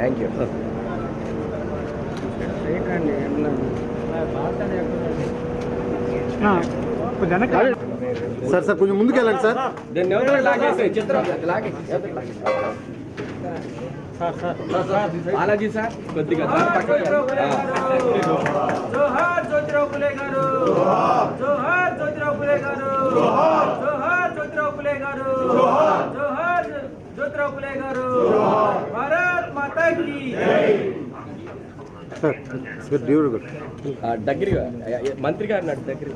Thank you sir sir కొంచెం ముందుకు వెళ్ళండి సార్ దీన్ని ఎవరు లాగేసి చిత్రం లాగే అలాగే సార్ కొద్దిగా సార్ పక్కకి. ఆ. జోహార్ జ్యోతిరావు పులే గారు జోహార్ జ్యోతిరావు పులే గారు జోహార్ జ్యోతిరావు పులే గారు జోహార్ జ్యోతిరావు పులే గారు భారత్ దగ్గరగా మంత్రి గారు నాడు దగ్గర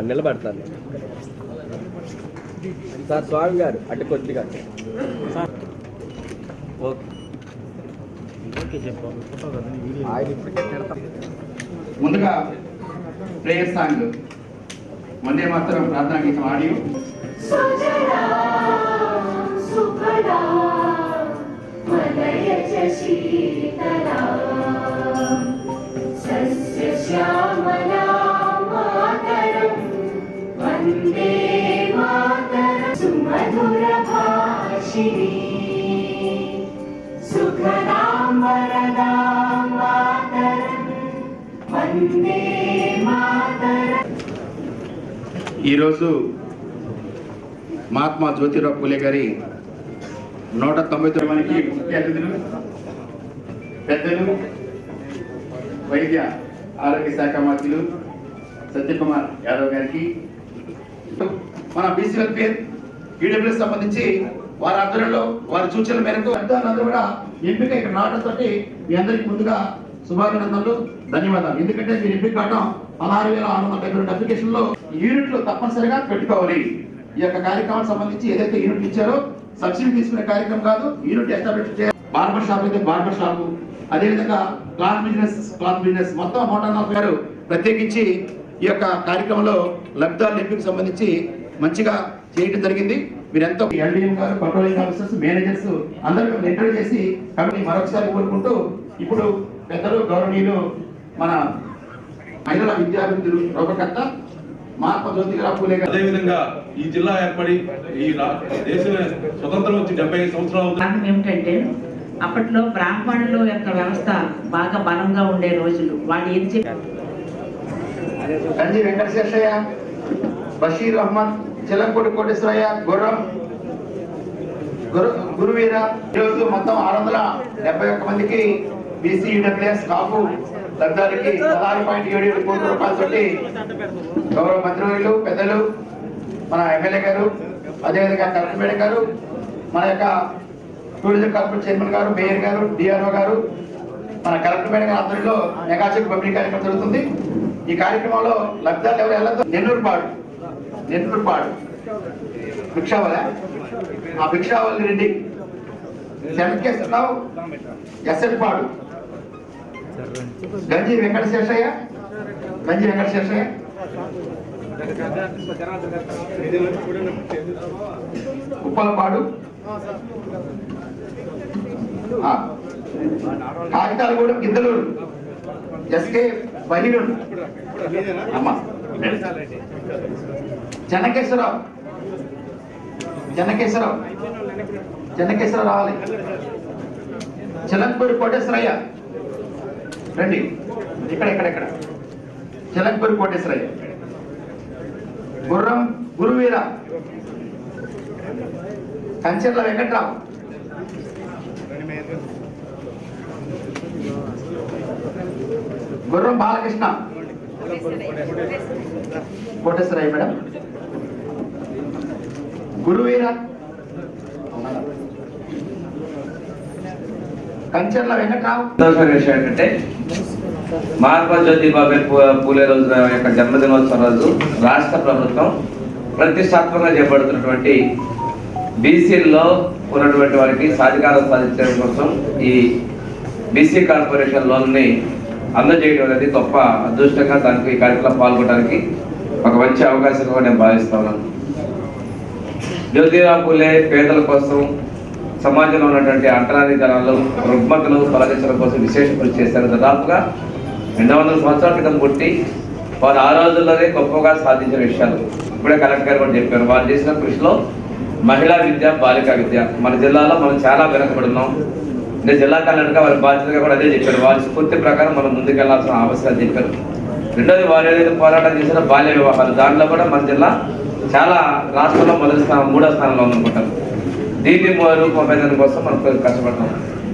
నిలబడతాను. సార్ స్వామి గారు అటు కొద్దిగా. ఓకే. ముందుగా ప్రేయర్ సాంగ్. వందే మాత్రం ప్రార్థనా గీతం ఆడియో. మలయజ శీతలా సస్యశ్యామలా మాతరం వందే మాతరం సుమధుర భాషిణీ సుఖదాం వరదాం మాతరం వందే మాతరం ఈరోజు మహాత్మా జ్యోతిరావు పూలే గారి నూట తొంభై తొమ్మిదికి ముఖ్య అతిథులు. పెద్దలు వైద్య ఆరోగ్య శాఖ మంత్రులు సత్యకుమార్ యాదవ్ గారికి. మన బీసీ వెల్ఫేర్ ఈడబ్ల్యూఎస్ సంబంధించి వారి ఆధ్వర్యంలో వారి సూచనల మేరకు అందరూ కూడా ఎంపిక ఇక్కడ రావడంతో మీ అందరికి ముందుగా శుభాభినందనలు ధన్యవాదాలు. ఎందుకంటే మీరు ఎంపిక కావడం పదహారు వేల ఆరు వందల డెబ్బై రెండు అప్లికేషన్లో యూనిట్లు తప్పనిసరిగా పెట్టుకోవాలి. ఈ యొక్క కార్యక్రమానికి సంబంధించి ఏదైతే యూనిట్ ఇచ్చారో సబ్సిడీ తీసుకునే కార్యక్రమం కాదు యూనిట్ ఎస్టాబ్లిష్ చేయాలి. బార్బర్ షాప్ అయితే బార్బర్ షాపు. అదేవిధంగా క్లాత్ బిజినెస్ క్లాత్ బిజినెస్. మొత్తం నలభై గారు ప్రత్యేకించి ఈ యొక్క కార్యక్రమంలో లబ్ధిదారుల ఎంపికకు సంబంధించి మంచిగా చేయడం జరిగింది. మీరెంతో ఎల్డీఎం గారు కంట్రోలింగ్ ఆఫీసర్స్ మేనేజర్స్ అందరూ ఎంటర్ చేసి కమిటీ మరొకసారి కోరుకుంటూ ఇప్పుడు పెద్దలు గౌరవనీయులు మన మహిళల విద్యాభివృద్ధి రూపకర్త మహాత్మా జ్యోతిరావు పూలే గారు. అదేవిధంగా ఈ జిల్లా ఏర్పడి ఈ దేశం స్వతంత్రం వచ్చి డెబ్బై ఐదు సంవత్సరాలు ఏమిటంటే అప్పట్లో బ్రాహ్మణుల యొక్క వ్యవస్థ బాగా బలంగా ఉండే రోజులు. వాళ్ళు ఏది చెప్పారు? వెంకటశేషయ్య బషీర్ అహ్మద్ చిలంకోటి కోటేశ్వరయ్య గుర్రం గురు గురువీర. ఈరోజు మొత్తం ఆరు వందల డెబ్బై ఒక్క మందికి బీసీ ఈడబ్ల్యూఎస్ కాపు లబ్ధానికి పదహారు పాయింట్ ఏడు ఏడు కోట్ల రూపాయలతోటి గౌరవ మంత్రివర్యులు పెద్దలు మన ఎమ్మెల్యే గారు అదేవిధంగా కలెక్టర్ మేడ గారు మన యొక్క టూరిజం కార్పొరేట్ చైర్మన్ గారు మేయర్ గారు డిఆర్ఓ గారు మన కలెక్టర్ మేడం గారి ఆధ్వర్యంలో మెగాచెక్ పంపిణీ కార్యక్రమం జరుగుతుంది. ఈ కార్యక్రమంలో లబ్ధాలు ఎవరు వెళ్ళదు నెల్లూరు పాడు నెల్లూరు పాడు భిక్షావల. ఆ భిక్షావల్లి రెడ్డి. శనకేశ్వరరావు ఎస్ఎల్ పాడు గంజి వెంకటశేషయ్య. గంజి వెంకటశేషయ్య. ఉప్పలపాడు. కాగితాలు కూడా గిద్దలు ఎస్కే బహిరు అమ్మా చెన్నకేశ్వరరావు. చెన్నకేశ్వరరావు. చెన్నకేశ్వరరావు రావాలి. చిలంకూరి కోటేశ్వరయ్య. రండి. ఇక్కడ ఇక్కడ ఇక్కడ. చిలంకూరి కోటేశ్వరయ్య. గుర్రం గురువీర. కంచెర్ల వెంకట్రావు. గుర్రం బాలకృష్ణ. కోటేశ్వరయ్య మేడం. గురువీర కంచెర్ల వెంకట్రావు. సంతోషమైన విషయం ఏంటంటే మహాత్మా జ్యోతిబాబు పూలే రోజున యొక్క జన్మదినోత్సవం రోజు రాష్ట్ర ప్రభుత్వం ప్రతిష్టాత్మకంగా చేపడుతున్నటువంటి బీసీల్లో ఉన్నటువంటి వారికి సాధికారం సాధించడం కోసం ఈ బీసీ కార్పొరేషన్ లోన్ని అందజేయడం అనేది గొప్ప అదృష్టంగా దానికి ఈ కార్యక్రమం పాల్గొనడానికి ఒక మంచి అవకాశంగా నేను భావిస్తా ఉన్నాను. జ్యోతిరావు పూలే పేదల కోసం సమాజంలో ఉన్నటువంటి అంటరాని జనాలు రుగ్మతలు తొలగించడం కోసం విశేష కృషి చేశారు. దాదాపుగా రెండు వందల సంవత్సరాల క్రితం పుట్టి వారు ఆ రోజుల్లోనే గొప్పగా సాధించిన విషయాలు. ఇప్పుడే కలెక్టర్ గారు కూడా చెప్పారు. వారు చేసిన కృషిలో మహిళా విద్య బాలికా విద్య మన జిల్లాలో మనం చాలా వెనకబడున్నాం అంటే జిల్లా కలెక్టర్గా వారి బాధ్యతగా కూడా అదే చెప్పారు. వారి స్ఫూర్తి ప్రకారం మనం ముందుకెళ్ళాల్సిన అవసరం చెప్పారు. రెండోది వారు ఏదైతే పోరాటం చేసిన బాల్య వివాహాలు. దాంట్లో కూడా మన జిల్లా చాలా రాష్ట్రంలో మొదటి స్థానం మూడో స్థానంలో ఉందనుకుంటాం. దీన్ని రూపొందడం కోసం మనం కష్టపడతాం.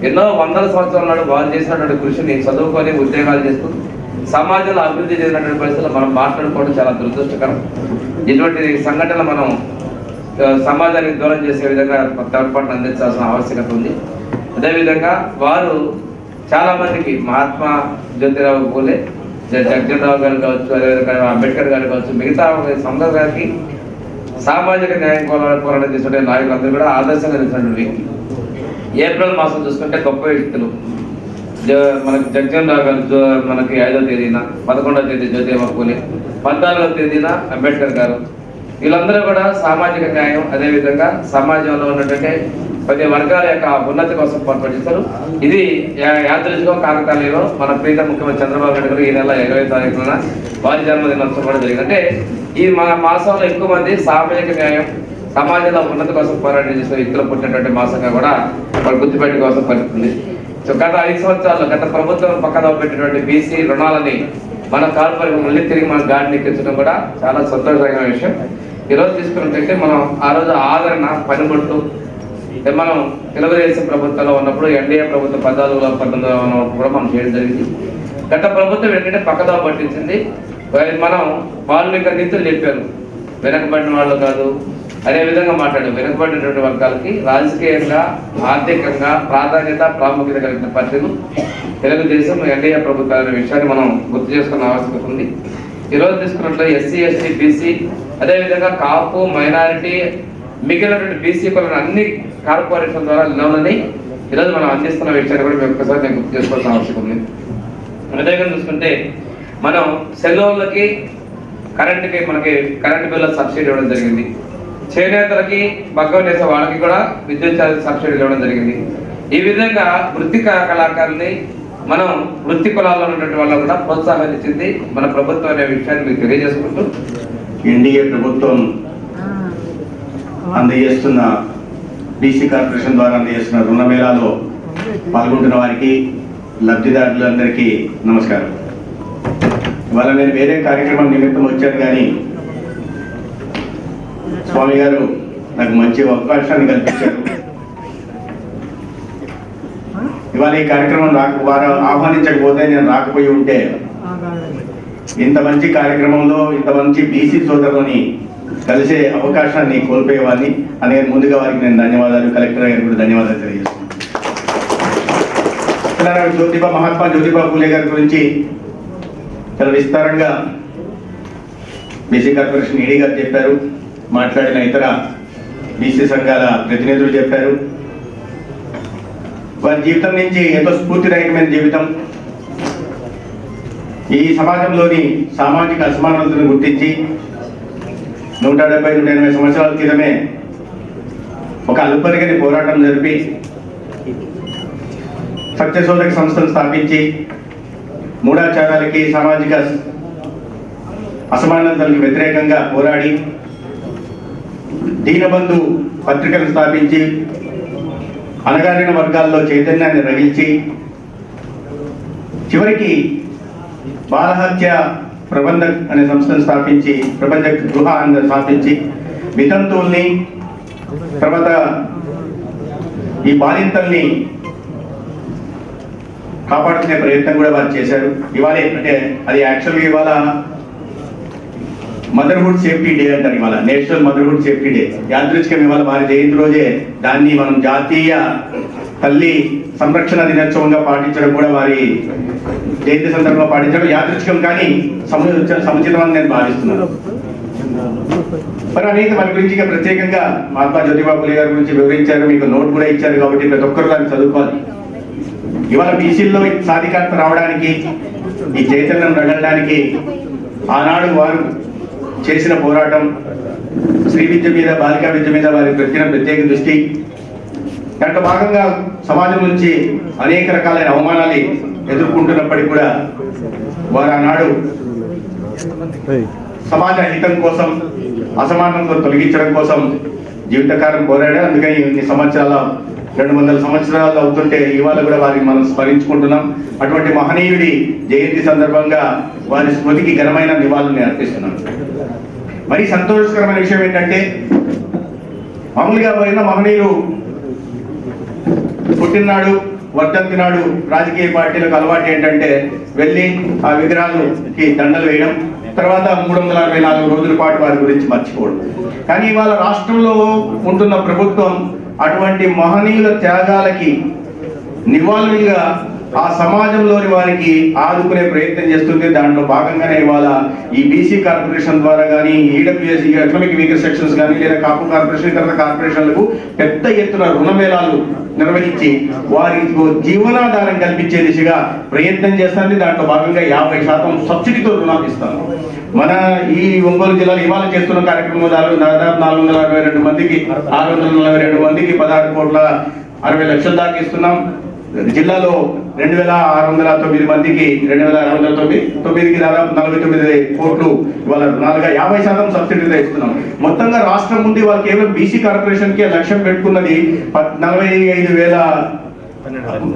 ఎన్నో వందల సంవత్సరాల నాడు వారు చేసినటువంటి కృషిని చదువుకొని ఉద్యోగాలు చేస్తూ సమాజంలో అభివృద్ధి చెందినటువంటి పరిస్థితులు మనం మాట్లాడుకోవడం చాలా దురదృష్టకరం. ఇటువంటి సంఘటనలు మనం సమాజానికి దూరం చేసే విధంగా తోడ్పాటును అందించాల్సిన ఆవశ్యకత ఉంది. అదేవిధంగా వారు చాలా మందికి మహాత్మా జ్యోతిరావు పూలే జ- రావు గారు కావచ్చు అదేవిధంగా అంబేద్కర్ గారు కావచ్చు మిగతా సందర్భానికి సామాజిక న్యాయం పోరా- పోరాటం చేసే నాయకులందరూ కూడా ఆదర్శంగా నిలిచినటువంటి వ్యక్తి. ఏప్రిల్ మాసం చూసుకుంటే గొప్ప వ్యక్తులు. మనకి జగ్జన్ రావు గారు జో- మనకి ఐదో తేదీన పదకొండవ తేదీ జ్యోతిరావు పూలే పద్నాలుగవ తేదీన అంబేద్కర్ గారు. వీళ్ళందరూ కూడా సామాజిక న్యాయం అదేవిధంగా సమాజంలో ఉన్నటువంటి ప్రతి వర్గాల యొక్క ఉన్నతి కోసం పాటుపడిస్తారు ఇది యా- యాదృచ్ఛికం కాకతాళీలో మన ప్రీత ముఖ్యమంత్రి చంద్రబాబు నాయుడు గారు ఈ నెల ఇరవై తారీఖున వారి జన్మదినోత్సవం కూడా జరిగిందంటే ఈ మన మాసంలో ఎక్కువ మంది సామాజిక న్యాయం సమాజంలో ఉన్నతి కోసం పోరాటం చేసిన వ్యక్తులు పుట్టినటువంటి మాసంగా కూడా వాళ్ళు గుర్తుపెట్టి కోసం పడుతుంది సో గత ఐదు సంవత్సరాల్లో గత ప్రభుత్వం పక్కన పెట్టినటువంటి బీసీ రుణాలని మన కార్పొరేట్ మళ్ళీ తిరిగి మన గాడిని ఎక్కించడం కూడా చాలా సంతోషకరమైన విషయం. ఈరోజు రోజు తీసుకున్నట్టయితే మనం ఆ రోజు ఆదరణ పనిముట్టు మనం తెలుగుదేశం ప్రభుత్వంలో ఉన్నప్పుడు ఎన్డీఏ ప్రభుత్వం పద్నాలుగులో పంతొమ్మిదిలో ఉన్నప్పుడు కూడా మనం చేయడం జరిగింది. గత ప్రభుత్వం ఏంటంటే పక్కదో పట్టించింది. మనం వాళ్ళు ఇంకా నీతులు చెప్పారు. వెనకబడిన వాళ్ళు కాదు అదేవిధంగా మాట్లాడు వెనుకబడినటువంటి వర్గాలకి రాజకీయంగా ఆర్థికంగా ప్రాధాన్యత ప్రాముఖ్యత కలిగిన పార్టీలు తెలుగుదేశం ఎన్డీఏ ప్రభుత్వాలు అనే విషయాన్ని మనం గుర్తు చేసుకున్న ఆవశ్యకత ఉంది. ఈరోజు తీసుకున్నట్లు ఎస్సీ ఎస్టీ బీసీ అదేవిధంగా కాపు మైనారిటీ మిగిలినటువంటి బీసీ కులను అన్ని కార్పొరేషన్ ద్వారా లోన్లని ఈరోజు మనం అందిస్తున్న విషయాన్ని కూడా మేము ఒక్కసారి నేను గుర్తు చేసుకోవాల్సిన అవసరం ఉంది. అదేవిధంగా చూసుకుంటే మనం సెల్లోళ్ళకి కరెంటుకి మనకి కరెంట్ బిల్ల సబ్సిడీ ఇవ్వడం జరిగింది. చేనేతలకి మగ్గం చేసే వాళ్ళకి కూడా విద్యుత్ ఛార్జ్ సబ్సిడీ ఇవ్వడం జరిగింది. ఈ విధంగా వృత్తి కళాకారుల్ని మనం వృత్తి కులాల్లో ఉన్నటువంటి వాళ్ళకు కూడా ప్రోత్సాహం ఇచ్చింది మన ప్రభుత్వం అనే విషయాన్ని మీకు తెలియజేసుకుంటూ. ఎన్డీఏ ప్రభుత్వం అందజేస్తున్న బీసీ కార్పొరేషన్ ద్వారా అందజేస్తున్న రుణ మేళాలో పాల్గొంటున్న వారికి లబ్ధిదారులందరికీ నమస్కారం. ఇవాళ నేను వేరే కార్యక్రమం నిమిత్తం వచ్చాను కానీ స్వామి గారు నాకు మంచి అవకాశాన్ని కల్పించారు. ఇవాళ ఈ కార్యక్రమం రాక వారు ఆహ్వానించకపోతే నేను రాకపోయి ఉంటే ఇంత మంచి కార్యక్రమంలో ఇంత మంచి బీసీ సోదరులని కలిసే అవకాశాన్ని కోల్పోయేవాడిని. అనే ముందుగా వారికి నేను ధన్యవాదాలు కలెక్టర్ గారికి కూడా ధన్యవాదాలు తెలియజేస్తున్నాను. జ్యోతిబా మహాత్మా జ్యోతిబా పూలే గారి గురించి చాలా విస్తారంగా బీసీ కార్పొరేషన్ ఈడీ గారు చెప్పారు. మాట్లాడిన ఇతర బీసీ సంఘాల ప్రతినిధులు చెప్పారు. వారి జీవితం నుంచి ఎంతో స్ఫూర్తిదాయకమైన జీవితం. ఈ సమాజంలోని సామాజిక అసమానతలను గుర్తించి నూట డెబ్బై నూట ఎనభై సంవత్సరాల క్రితమే ఒక అల్పరిగని పోరాటం జరిపి సత్యశోధక సంస్థను స్థాపించి మూఢాచారాలకి సామాజిక అసమానతలకు వ్యతిరేకంగా పోరాడి దీనబంధు పత్రికను స్థాపించి అణగారిన వర్గాల్లో చైతన్యాన్ని రగిల్చి చివరికి బాలహత్య ప్రబంధక్ అనే సంస్థను స్థాపించి ప్రపంచ గృహ అని స్థాపించి వితంతువుల్ని తర్వాత ఈ బాలింతల్ని కాపాడుకునే ప్రయత్నం కూడా వారు చేశారు. ఇవాళ అంటే అది యాక్చువల్గా ఇవాళ మదర్హుడ్ సేఫ్టీ డే అంటారు ఇవాళ నేషనల్ మదర్హుడ్ సేఫ్టీ డే. యాదృచ్ఛికం ఇవాళ వారి జయంతి రోజే దాన్ని మనం జాతీయ తల్లి సంరక్షణ దినోత్సవంగా పాటించడం కూడా వారి జయంతి సందర్భంగా పాటించడం యాదృచ్ఛికం కానీ సము సముచితం నేను భావిస్తున్నాను. మరి అనేక మన గురించి ప్రత్యేకంగా మహాత్మా జ్యోతిబాబు గారి గురించి వివరించారు. మీకు నోట్ కూడా ఇచ్చారు కాబట్టి ప్రతి ఒక్కరు దాన్ని చదువుకోవాలి. ఇవాళ బీసీల్లో సాధికారత రావడానికి ఈ చైతన్యం రగలడానికి ఆనాడు వారు చేసిన పోరాటం శ్రీ విద్య మీద బాలికా విద్య మీద వారి పెట్టిన ప్రత్యేక దృష్టి దాంట్లో భాగంగా సమాజం నుంచి అనేక రకాలైన అవమానాలు ఎదుర్కొంటున్నప్పటికీ కూడా వారు ఆనాడు సమాజ హితం కోసం అసమానతను తొలగించడం కోసం జీవితకాలం కోరాడు అందుకని ఇన్ని సంవత్సరాల రెండు వందల సంవత్సరాలు అవుతుంటే ఇవాళ కూడా వారిని మనం స్మరించుకుంటున్నాం. అటువంటి మహనీయుడి జయంతి సందర్భంగా వారి స్మృతికి ఘనమైన నివాళుల్ని అర్పిస్తున్నాం. మరి సంతోషకరమైన విషయం ఏంటంటే మామూలుగా పోయిన మహనీయులు పుట్టినాడు వర్ధంతి నాడు రాజకీయ పార్టీలకు అలవాటు ఏంటంటే వెళ్ళి ఆ విగ్రహాలకి దండలు వేయడం తర్వాత మూడు వందల అరవై నాలుగు రోజుల పాటు వారి గురించి మర్చిపోవడం. కానీ ఇవాళ రాష్ట్రంలో ఉంటున్న ప్రభుత్వం అటువంటి మహనీయుల త్యాగాలకి నివాళులుగా ఆ సమాజంలోని వారికి ఆదుకునే ప్రయత్నం చేస్తుంది దాంట్లో భాగంగానే ఇవాళ ఈ బీసీ కార్పొరేషన్ ద్వారా కానీ ఈడబ్ల్యూఎస్ ఎకనామిక్ వీకర్ సెక్షన్స్ కానీ లేదా కాపు కార్పొరేషన్ ఇతర కార్పొరేషన్లకు పెద్ద ఎత్తున రుణమేళాలు నిర్వహించి వారికి జీవనాధారం కల్పించే దిశగా ప్రయత్నం చేస్తుంది. దాంట్లో భాగంగా యాభై శాతం సబ్సిడీతో రుణాలు ఇస్తాను మన ఈ ఒంగోలు జిల్లాలో ఇవాళ చేస్తున్న కార్యక్రమం దాదాపు దాదాపు నాలుగు వందల అరవై రెండు మందికి ఆరు వందల నలభై రెండు మందికి పదహారు కోట్ల అరవై లక్షల దాకా ఇస్తున్నాం. జిల్లాలో రెండు వేల ఆరు వందల తొమ్మిది మందికి రెండు వేల ఆరు వందల తొమ్మిది తొమ్మిదికి దాదాపు నలభై తొమ్మిది కోట్లు ఇవాళ నాలుగు యాభై శాతం సబ్సిడీతో ఇస్తున్నాం మొత్తంగా రాష్ట్రం నుండి వాళ్ళు కేవలం బీసీ కార్పొరేషన్కి లక్ష్యం పెట్టుకున్నది నలభై ఐదు వేల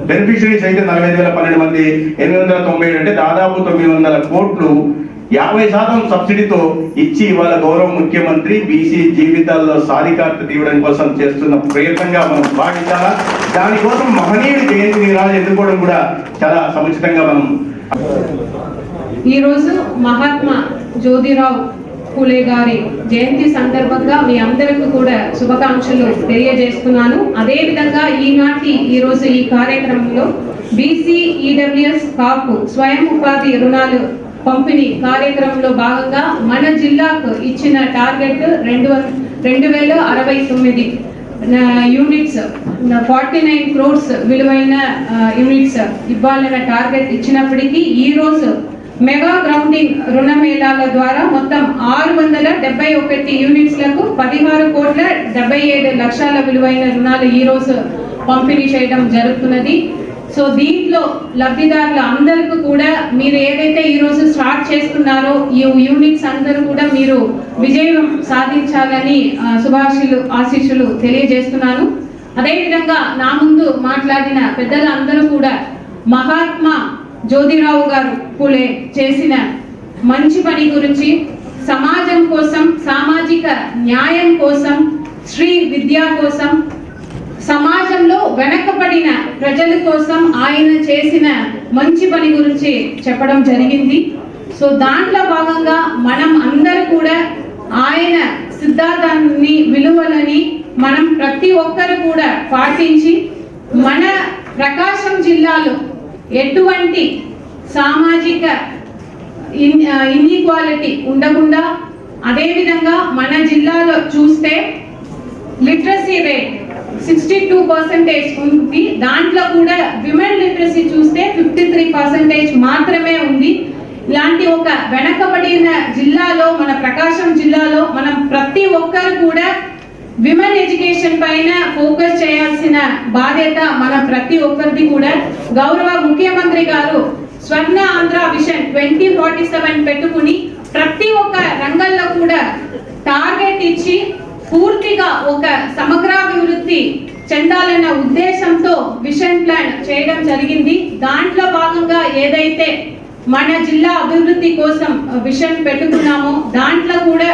బెనిఫిషరీస్ అయితే నలభై ఐదు వేల పన్నెండు మంది ఎనిమిది వందల తొంభై ఏడు అంటే దాదాపు తొమ్మిది వందల కోట్లు యాభై శాతం సబ్సిడీతో ఇచ్చి ఇవాళ గౌరవ ముఖ్యమంత్రి బీసీ జీవితాల్లో సాధికారత తీయడం కోసం చేస్తున్న ప్రయత్నంగా మనం భావించాలా? దానికోసం మహనీయుడు జయంతి రాజు ఎన్నుకోవడం కూడా చాలా సముచితంగా మనం ఈరోజు మహాత్మా జ్యోతిరావు పూలే గారి జయంతి సందర్భంగా మీ అందరికీ కూడా శుభాకాంక్షలు తెలియజేస్తున్నాను. అదేవిధంగా ఈనాటి ఈరోజు ఈ కార్యక్రమంలో బీసీ ఈడబ్ల్యూఎస్ కాపు స్వయం ఉపాధి రుణాలు పంపిణీ కార్యక్రమంలో భాగంగా మన జిల్లాకు ఇచ్చిన టార్గెట్ రెండు రెండు వేల అరవై తొమ్మిది యూనిట్స్ ఫార్టీ నైన్ క్రోర్స్ విలువైన యూనిట్స్ ఇవ్వాలన్న టార్గెట్ ఇచ్చినప్పటికీ ఈరోజు మెగా గ్రౌండింగ్ రుణమేళాల ద్వారా మొత్తం ఆరు వందల డెబ్బై ఒకటి యూనిట్స్లకు పదిహారు కోట్ల డెబ్బై ఏడు లక్షల విలువైన రుణాలు ఈరోజు పంపిణీ చేయడం జరుగుతున్నది. సో దీంట్లో లబ్ధిదారులు అందరికీ కూడా మీరు ఏదైతే ఈ రోజు స్టార్ట్ చేస్తున్నారో ఈ యూనిట్స్ అందరూ కూడా మీరు విజయం సాధించాలని శుభాషులు ఆశీస్సులు తెలియజేస్తున్నాను. అదేవిధంగా నా ముందు మాట్లాడిన పెద్దలందరూ కూడా మహాత్మా జ్యోతిరావు గారు పూలే చేసిన మంచి పని గురించి సమాజం కోసం సామాజిక న్యాయం కోసం స్త్రీ విద్య కోసం సమాజంలో వెనకబడిన ప్రజల కోసం ఆయన చేసిన మంచి పని గురించి చెప్పడం జరిగింది. సో దాంట్లో భాగంగా మనం అందరూ కూడా ఆయన సిద్ధాంతాన్ని విలువలని మనం ప్రతి ఒక్కరు కూడా పాటించి మన ప్రకాశం జిల్లాలో ఎటువంటి సామాజిక ఇన్ ఇన్ఈక్వాలిటీ ఉండకుండా అదేవిధంగా మన జిల్లాలో చూస్తే literacy rate sixty two percentage ఉంది. దాంట్లో కూడా విమెన్ లిటరసీ చూస్తే ఫిఫ్టీ త్రీ పర్సెంటేజ్ మాత్రమే ఉంది. ఇలాంటి ఒక వెనకబడిన జిల్లాలో మన ప్రకాశం జిల్లాలో మనం ప్రతి ఒక్కరు కూడా విమెన్ ఎడ్యుకేషన్ పైన ఫోకస్ చేయాల్సిన బాధ్యత మన ప్రతి ఒక్కరిది కూడా. గౌరవ ముఖ్యమంత్రి గారు Swarna Andhra vision twenty forty seven పెట్టుకుని ప్రతి ఒక్క రంగంలో కూడా టార్గెట్ ఇచ్చి పూర్తిగా ఒక సమగ్రాభివృద్ధి చెందాలన్న ఉద్దేశంతో విషన్ ప్లాన్ చేయడం జరిగింది. దాంట్లో భాగంగా ఏదైతే మన జిల్లా అభివృద్ధి కోసం విషన్ పెట్టుకున్నామో దాంట్లో కూడా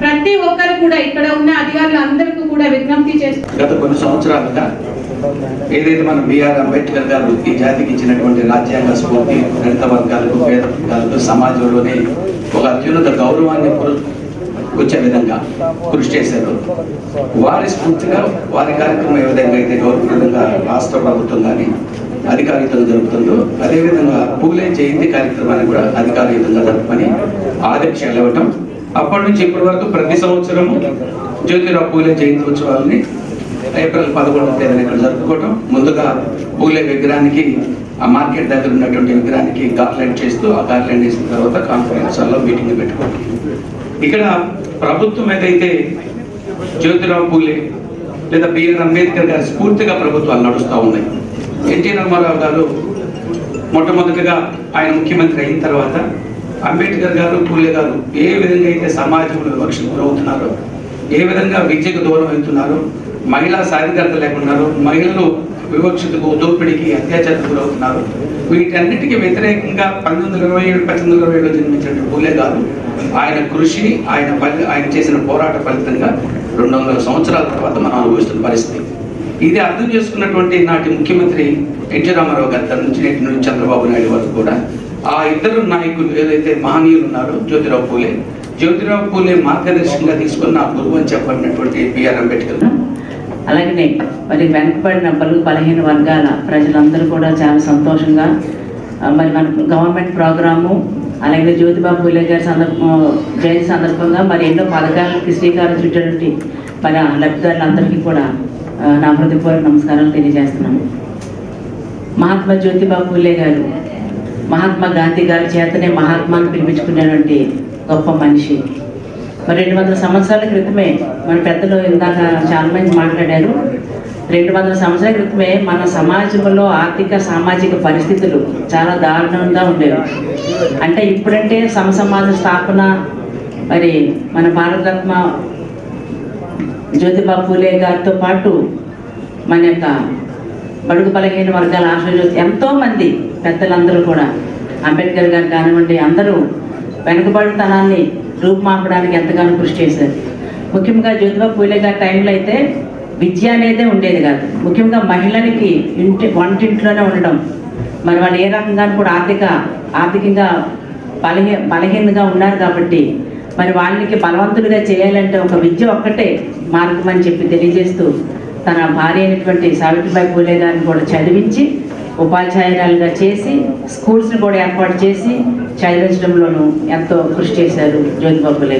ప్రతి ఒక్కరు కూడా ఇక్కడ ఉన్న అధికారులు అందరికీ కూడా విజ్ఞప్తి చేస్తారు గత కొన్ని సంవత్సరాలుగా ఏదైతే మన బిఆర్ అంబేద్కర్ గారు ఈ జాతికి ఇచ్చినటువంటి రాజ్యాంగ స్ఫూర్తి దళిత వర్గాలకు పేద వర్గాలకు సమాజంలోనే ఒక అత్యున్నత గౌరవాన్ని వచ్చే విధంగా కృషి చేశారు. వారి స్ఫూర్తిగా వారి కార్యక్రమం ఏ విధంగా అయితే గౌరవప్రదంగా రాష్ట్ర ప్రభుత్వం కానీ అధికారికంగా జరుపుతుందో అదేవిధంగా పూలే జయంతి కార్యక్రమాన్ని కూడా అధికారికంగా జరపమని ఆదేశాలు ఇవ్వటం. అప్పటి నుంచి ఇప్పటి వరకు ప్రతి సంవత్సరము జ్యోతిరావు పూలే జయంతి ఉత్సవాలని ఏప్రిల్ పదకొండవ తేదీన ఇక్కడ జరుపుకోవటం. ముందుగా పూలే విగ్రహానికి ఆ మార్కెట్ దగ్గర ఉన్నటువంటి విగ్రహానికి గార్లెండ్ చేస్తూ ఆ గార్లెండ్ చేసిన తర్వాత కాన్ఫరెన్స్ హాల్లో మీటింగ్ పెట్టుకోవటం. ఇక్కడ ప్రభుత్వం ఏదైతే జ్యోతిరావు పూలే లేదా బిఆర్ అంబేద్కర్ గారి స్ఫూర్తిగా ప్రభుత్వాలు నడుస్తూ ఉన్నాయి. ఎన్టీ రామారావు గారు మొట్టమొదటిగా ఆయన ముఖ్యమంత్రి అయిన తర్వాత అంబేద్కర్ గారు పూలే గారు ఏ విధంగా అయితే సమాజంలో వివక్షకు గురవుతున్నారో ఏ విధంగా విద్యకు దూరం అవుతున్నారో మహిళా సాధికారత లేకున్నారో మహిళలు వివక్షతకు దోపిడికి అత్యాచారం గురవుతున్నారు. వీటన్నిటికీ వ్యతిరేకంగా పంతొమ్మిది వందల ఇరవై ఏడు పద్దెనిమిది వందల ఇరవై ఏడులో జన్మించిన పూలే గారు ఆయన కృషి ఆయన ఫలి ఆయన చేసిన పోరాట ఫలితంగా రెండు వందల సంవత్సరాల తర్వాత మనం అనుభవిస్తున్న పరిస్థితి. ఇది అర్థం చేసుకున్నటువంటి నాటి ముఖ్యమంత్రి ఎన్టీ రామారావు గారి తన నుంచి నేటి నుంచి చంద్రబాబు నాయుడు వరకు కూడా ఆ ఇద్దరు నాయకులు ఏదైతే మహనీయులు ఉన్నారో జ్యోతిరావు పూలే జ్యోతిరావు పూలే మార్గదర్శకంగా తీసుకున్న గురువు అని చెప్పబడినటువంటి బిఆర్ అంబేద్కర్ అలాగనే మరి వెనకబడిన పలు బలహీన వర్గాల ప్రజలందరూ కూడా చాలా సంతోషంగా మరి మన గవర్నమెంట్ ప్రోగ్రాము అలాగే జ్యోతిబాబు పూలే గారి సందర్భం జయంతి సందర్భంగా మరి ఎన్నో పథకాలకి శ్రీకారం చుట్టినటువంటి మరి లబ్ధిదారులందరికీ కూడా నా హృదయపూర్వక నమస్కారాలు తెలియజేస్తున్నాను. మహాత్మా జ్యోతిబాబు పూలే గారు మహాత్మా గాంధీ గారి చేతనే మహాత్మాను పిలిపించుకునేటువంటి గొప్ప మనిషి. మరి రెండు వందల సంవత్సరాల క్రితమే మన పెద్దలు ఇందాక చాలా మంది మాట్లాడారు. రెండు వందల సంవత్సరాల క్రితమే మన సమాజంలో ఆర్థిక సామాజిక పరిస్థితులు చాలా దారుణంగా ఉండేవి. అంటే ఇప్పుడంటే సమసమాజ స్థాపన మరి మన భారతరత్న జ్యోతిబా పూలే గారితో పాటు మన యొక్క బడుగు బలహీన వర్గాల ఆశ్రయ ఎంతో మంది పెద్దలందరూ కూడా అంబేద్కర్ గారు కానివ్వండి అందరూ వెనుకబడితనాన్ని రూపుమాపడానికి ఎంతగానో కృషి చేశారు. ముఖ్యంగా జ్యోతిబా పూలే గారి టైంలో అయితే విద్య అనేదే ఉండేది కాదు. ముఖ్యంగా మహిళలకి ఇంటి వంటింట్లోనే ఉండడం. మరి వాళ్ళు ఏ రకంగా కూడా ఆర్థిక ఆర్థికంగా బలహీ బలహీనంగా ఉన్నారు కాబట్టి మరి వాళ్ళకి బలవంతులుగా చేయాలంటే ఒక విద్య ఒక్కటే మార్గం అని చెప్పి తెలియజేస్తూ తన భార్య అయినటువంటి సావిత్రిబాయి పూలే గారిని కూడా చదివించి ఉపాధ్యాయురాలుగా చేసి స్కూల్స్ని కూడా ఏర్పాటు చేసి చదివించడంలోనూ ఎంతో కృషి చేశారు జ్యోతిబాబు లేదు